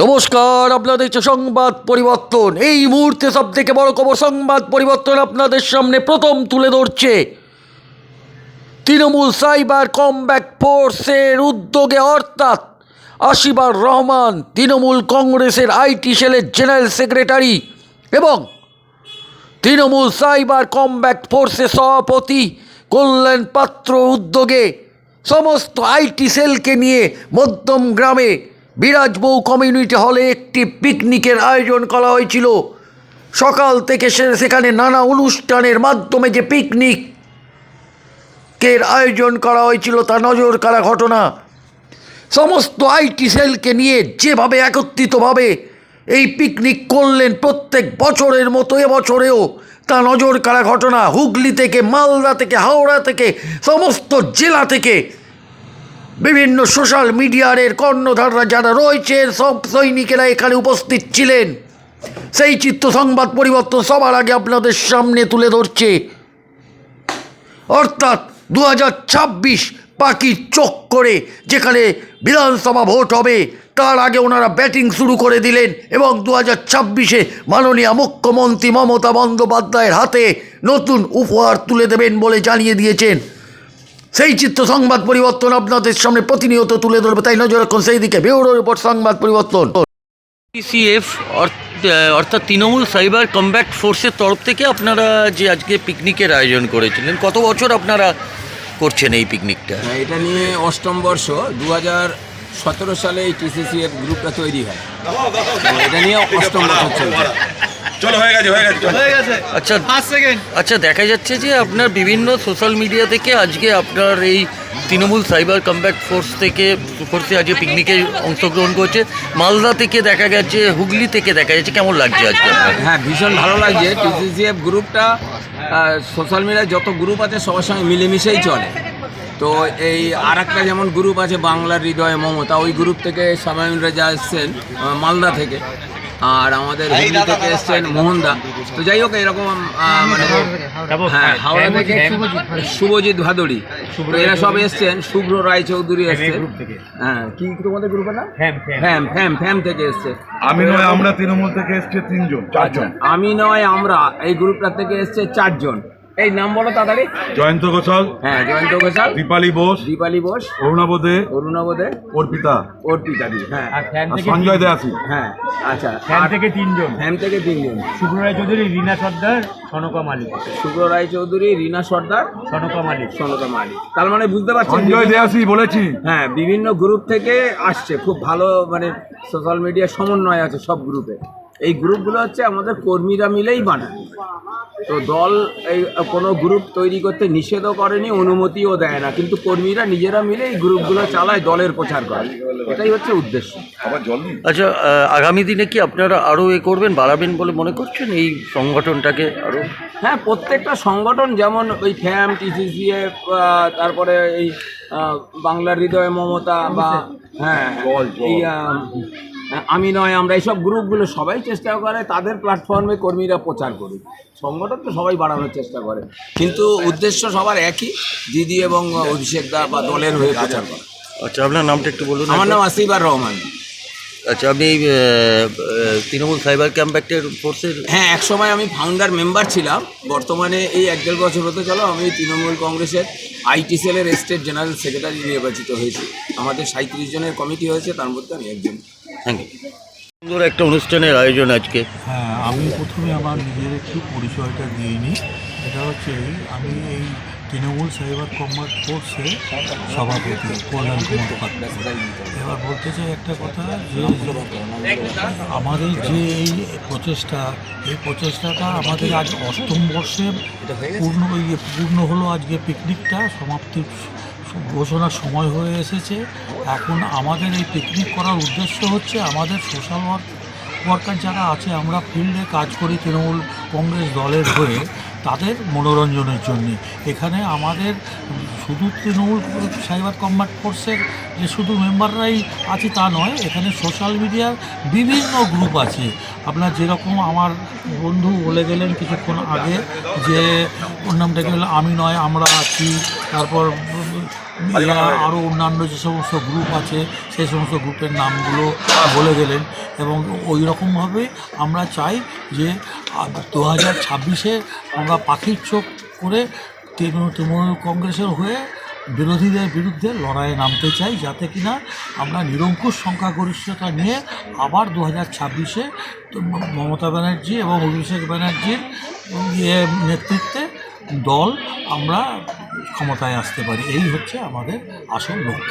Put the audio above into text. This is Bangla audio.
নমস্কার, আপনাদের সংবাদ পরিবর্তন। এই মুহূর্তে সব থেকে বড় খবর, সংবাদ পরিবর্তন আপনাদের সামনে প্রথম তুলে ধরছে। তৃণমূল সাইবার কমব্যাক ফোর্সের উদ্যোগে অর্থাৎ আশিবার রহমান তৃণমূল কংগ্রেসের আইটি সেলের জেনারেল সেক্রেটারি এবং তৃণমূল সাইবার কমব্যাক ফোর্সের সভাপতি কল্যাণ পাত্র উদ্যোগে সমস্ত আইটি সেলকে নিয়ে মধ্যম গ্রামে বিরাজবৌ কমিউনিটি হলে একটি পিকনিকের আয়োজন করা হয়েছিল। সকাল থেকে সেখানে নানা অনুষ্ঠানের মাধ্যমে যে পিকনিক কের আয়োজন করা হয়েছিল তা নজর কাড়া ঘটনা। সমস্ত আইটি সেলকে নিয়ে যেভাবে একত্রিতভাবে এই পিকনিক করলেন প্রত্যেক বছরের মতো এবছরেও তা নজর কাড়া ঘটনা। হুগলি থেকে, মালদা থেকে, হাওড়া থেকে, সমস্ত জেলা থেকে বিভিন্ন সোশ্যাল মিডিয়ারের কর্ণধাররা যারা রয়েছেন সব সৈনিকেরা এখানে উপস্থিত ছিলেন। সেই চিত্র সংবাদ পরিবর্তন সবার আগে আপনাদের সামনে তুলে ধরছে। অর্থাৎ দু হাজার ছাব্বিশ পাখির চোখ করে যেখানে বিধানসভা ভোট হবে, তার আগে ওনারা ব্যাটিং শুরু করে দিলেন এবং দু হাজার ছাব্বিশে মাননীয় মুখ্যমন্ত্রী মমতা বন্দ্যোপাধ্যায়ের হাতে নতুন উপহার তুলে দেবেন বলে জানিয়ে দিয়েছেন। সেই চিত্র সংবাদ পরিবর্তন আপনাদের সামনে প্রতিনিয়ত তুলে ধরবে তাই নজর রাখুন সেই দিকে ব্যুরো রিপোর্ট সংবাদ পরিবর্তন। পিসিএফ অর্থাৎ তৃণমূল সাইবার কমব্যাক্ট ফোর্সের তরফ থেকে আপনারা যে আজকে পিকনিকের আয়োজন করেছিলেন কত বছর আপনারা করছেন এই পিকনিকটা? হ্যাঁ, এটা নিয়ে অষ্টম বর্ষ দু হাজার সতেরো সালে এই টিসিসি এর গ্রুপটা তৈরি হয় এটা নিয়ে অষ্টম বছর চলছে। চলো হয়ে গেছে হয়ে গেছে। আচ্ছা আচ্ছা দেখা যাচ্ছে যে আপনার বিভিন্ন সোশ্যাল মিডিয়া থেকে আজকে আপনার এই তৃণমূল সাইবার কমব্যাক্ট ফোর্স থেকে ফোর্সে আজকে পিকনিকে অংশগ্রহণ করছে। মালদা থেকে দেখা গেছে হুগলি থেকে দেখা যাচ্ছে। কেমন লাগছে আজকে হ্যাঁ ভীষণ ভালো লাগছে। টিসিসিএফ গ্রুপটা সোশ্যাল মিডিয়ায় যত গ্রুপ আছে সবার সঙ্গে মিলেমিশেই চলে। তো এই আর একটা যেমন গ্রুপ আছে বাংলার হৃদয় মমতা ওই গ্রুপ থেকে সামায়ুন রেজা এসছেন মালদা থেকে। আর আমাদের হুগলি থেকে এসছেন মোহনদা তো যাই হোক এরকম মানে হ্যাঁ হাওড়া থেকে শুভজিৎ ভাদুড়ি। এরা সব এসছেন শুভ্র রায়চৌধুরী এসছেন। হ্যাঁ কি তোমাদের গ্রুপের নাম? ফ্যাম ফ্যাম। ফ্যাম থেকে এসছে। আমি নয় আমরা তৃণমূল থেকে এসছে তিনজন চারজন। আমি নয় আমরা। এই গ্রুপটা থেকে এসছে চারজন। এই নাম বলো তাড়াতাড়ি। জয়ন্ত ঘোষাল হ্যাঁ জয়ন্ত ঘোষাল। দীপালি বোস দীপালি বোস। অরুণাবদে অরুণাবদে অর্পিতা। অর্পিতা দি হ্যাঁ। আর সঞ্জয় দেয়াসি। হ্যাঁ আচ্ছা। ফ্যান থেকে তিনজন। ফ্যাম থেকে তিনজন। শুক্ররায় চৌধুরী রীনা সর্দার সনকা মালিক। শুক্র রায় চৌধুরী রীনা সর্দার সনকা মালিক। সনতা মালিক। তার মানে বুঝতে পারছেন সঞ্জয় দেয়াসি বলেছি। হ্যাঁ বিভিন্ন গ্রুপ থেকে আসছে। খুব ভালো মানে সোশ্যাল মিডিয়ার সমন্বয় আছে সব গ্রুপে এই গ্রুপগুলো হচ্ছে আমাদের কর্মীরা মিলেই বানায়। তো দল এই কোনো গ্রুপ তৈরি করতে নিষেধও করেনি অনুমতিও দেয় না। কিন্তু কর্মীরা নিজেরা মিলে এই গ্রুপগুলো চালায় দলের প্রচার করে। এটাই হচ্ছে উদ্দেশ্য। আচ্ছা আগামী দিনে কি আপনারা আরও এ করবেন বাড়াবেন বলে মনে করছেন? এই সংগঠনটাকে আরও? হ্যাঁ প্রত্যেকটা সংগঠন যেমন ওই ফ্যাম টিসিসিএফ তারপরে এই বাংলার হৃদয় মমতা বা হ্যাঁ এই আমি নয় আমরা এইসব গ্রুপগুলো সবাই চেষ্টা করে তাদের প্ল্যাটফর্মে কর্মীরা প্রচার করুক। সংগঠন তো সবাই বাড়ানোর চেষ্টা করে। কিন্তু উদ্দেশ্য সবার একই দিদি এবং অভিষেক দা বা দলের হয়ে প্রচার করা। আচ্ছা আপনার নামটা একটু বলুন আমার। নাম আসিফার রহমান। আচ্ছা আপনি এই, তৃণমূল সাইবার ক্যাম্প কম্প্যাক্টের ফোর্সের হ্যাঁ এক সময় আমি ফাউন্ডার মেম্বার ছিলাম। বর্তমানে এই এক দেড় বছর হতে চলো আমি তৃণমূল কংগ্রেসের আইটি সেলের স্টেট জেনারেল সেক্রেটারি নির্বাচিত হয়েছি। আমাদের সাঁত্রিশ জনের কমিটি হয়েছে তার মধ্যে আমি একজন। থ্যাংক ইউ সুন্দর একটা অনুষ্ঠানের আয়োজন আজকে। হ্যাঁ আমি প্রথমে আমার নিজের একটু পরিচয়টা দিয়ে নিই। এটা হচ্ছে আমি এই তৃণমূল সাইবার কমার্স ফোর্সের সভাপতি, কল্যাণ কুমার পাত্র এবার বলতে চাই একটা কথা যে, আমাদের যে এই প্রচেষ্টা, এই প্রচেষ্টাটা আমাদের আজ অষ্টম বর্ষের পূর্ণ পূর্ণ হলো আজকে পিকনিকটা সমাপ্তির ঘোষণার সময় হয়ে এসেছে। এখন আমাদের এই পিকনিক করার উদ্দেশ্য হচ্ছে আমাদের সোশ্যাল ওয়ার্ক ওয়ার্কার যারা আছে, আমরা ফিল্ডে কাজ করি তৃণমূল কংগ্রেস দলের হয়ে, তাদের মনোরঞ্জনের জন্য। এখানে আমাদের শুধু তৃণমূল সাইবার কম্ব্যাট ফোর্সের যে শুধু মেম্বাররাই আছে তা নয়, এখানে সোশ্যাল মিডিয়ার বিভিন্ন গ্রুপ আছে। আপনার যেরকম আমার বন্ধু বলে গেলেন কিছুক্ষণ আগে যে, ওর নামটা কি আমি নয়, আমরা আছি। তারপর আরও অন্যান্য যে সমস্ত গ্রুপ আছে সেই সমস্ত গ্রুপের নামগুলো বলে গেলেন এবং ওই রকমভাবে আমরা চাই যে দু হাজার ছাব্বিশে আমরা পাখির চোখ করে তৃণমূল কংগ্রেসের হয়ে বিরোধীদের বিরুদ্ধে লড়াইয়ে নামতে চাই যাতে কিনা আমরা নিরঙ্কুশ সংখ্যাগরিষ্ঠতা নিয়ে আবার দু হাজার ছাব্বিশে মমতা ব্যানার্জি এবং অভিষেক ব্যানার্জির ইয়ে নেতৃত্বে দল আমরা ক্ষমতায় আসতে পারি। এই হচ্ছে আমাদের আসল লক্ষ্য।